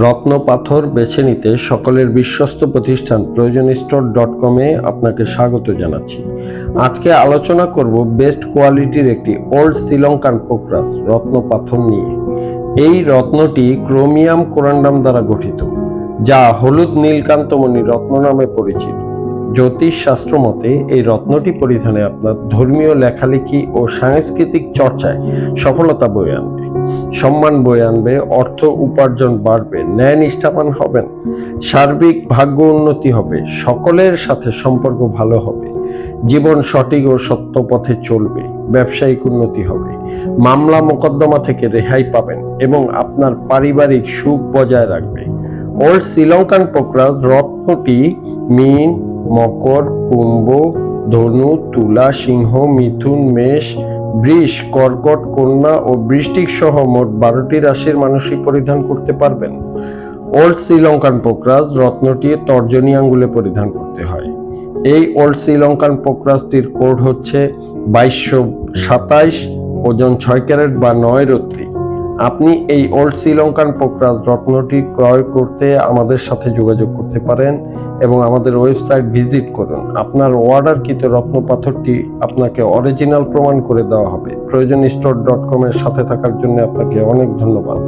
রত্ন পাথর বেছে নিতে সকলের বিশ্বস্ত প্রতিষ্ঠান প্রয়োজন স্টোর ডট কমে আপনাকে স্বাগত জানাচ্ছি। আজকে আলোচনা করব বেস্ট কোয়ালিটির একটি ওল্ড শ্রীলঙ্কান পোকরাস রত্ন পাথর নিয়ে। এই রত্নটি ক্রোমিয়াম কোরান্ডাম দ্বারা গঠিত, যা হলুদ নীলকান্তমণি রত্ন নামে পরিচিত। জ্যোতিষ শাস্ত্র মতে এই রত্নটি পরিধানে আপনার ধর্মীয় লেখালেখি ও সাংস্কৃতিক চর্চায় সফলতা বয়ে আনবে। সম্মান বয়ে আনবে, অর্থ উপার্জন বাড়বে, ন্যায় নিষ্ঠাবান হবেন, সার্বিক ভাগ্য উন্নতি হবে, সকলের সাথে সম্পর্ক ভালো হবে, জীবন সঠিক ও সত্য পথে চলবে, ব্যবসায়িক উন্নতি হবে, মামলা মোকদ্দমা থেকে রেহাই পাবেন এবং আপনার পারিবারিক সুখ বজায় রাখবে। ওল্ড শ্রীলঙ্কান পোকরাজ, রত্নটি, মিন, মকর, কুম্ভ ধনু, তুলা, সিংহ, মিথুন, মেষ, বৃষ, কর্কট, কন্যা ও বৃষ্টিক সহ মোট বারোটি রাশির মানুষই পরিধান করতে পারবেন। ওল্ড শ্রীলঙ্কান পোকরাজ রত্নটি তর্জনী আঙ্গুলে পরিধান করতে হয়। এই ওল্ড শ্রীলঙ্কান পোকরাজটির কোড হচ্ছে বাইশশো সাতাইশ, ওজন ছয় ক্যারেট বা নয় রত্তি আপনি এই ওল্ড শ্রীলঙ্কান পোকরাজ রত্নটি ক্রয় করতে আমাদের সাথে যোগাযোগ করতে পারেন। এবং আমাদের ওয়েবসাইট ভিজিট করুন। আপনার অর্ডারকৃত রত্ন পাথরটি আপনাকে অরিজিনাল প্রমাণ করে দেওয়া হবে। প্রয়োজন স্টোর ডট কমের সাথে থাকার জন্য আপনাকে অনেক ধন্যবাদ।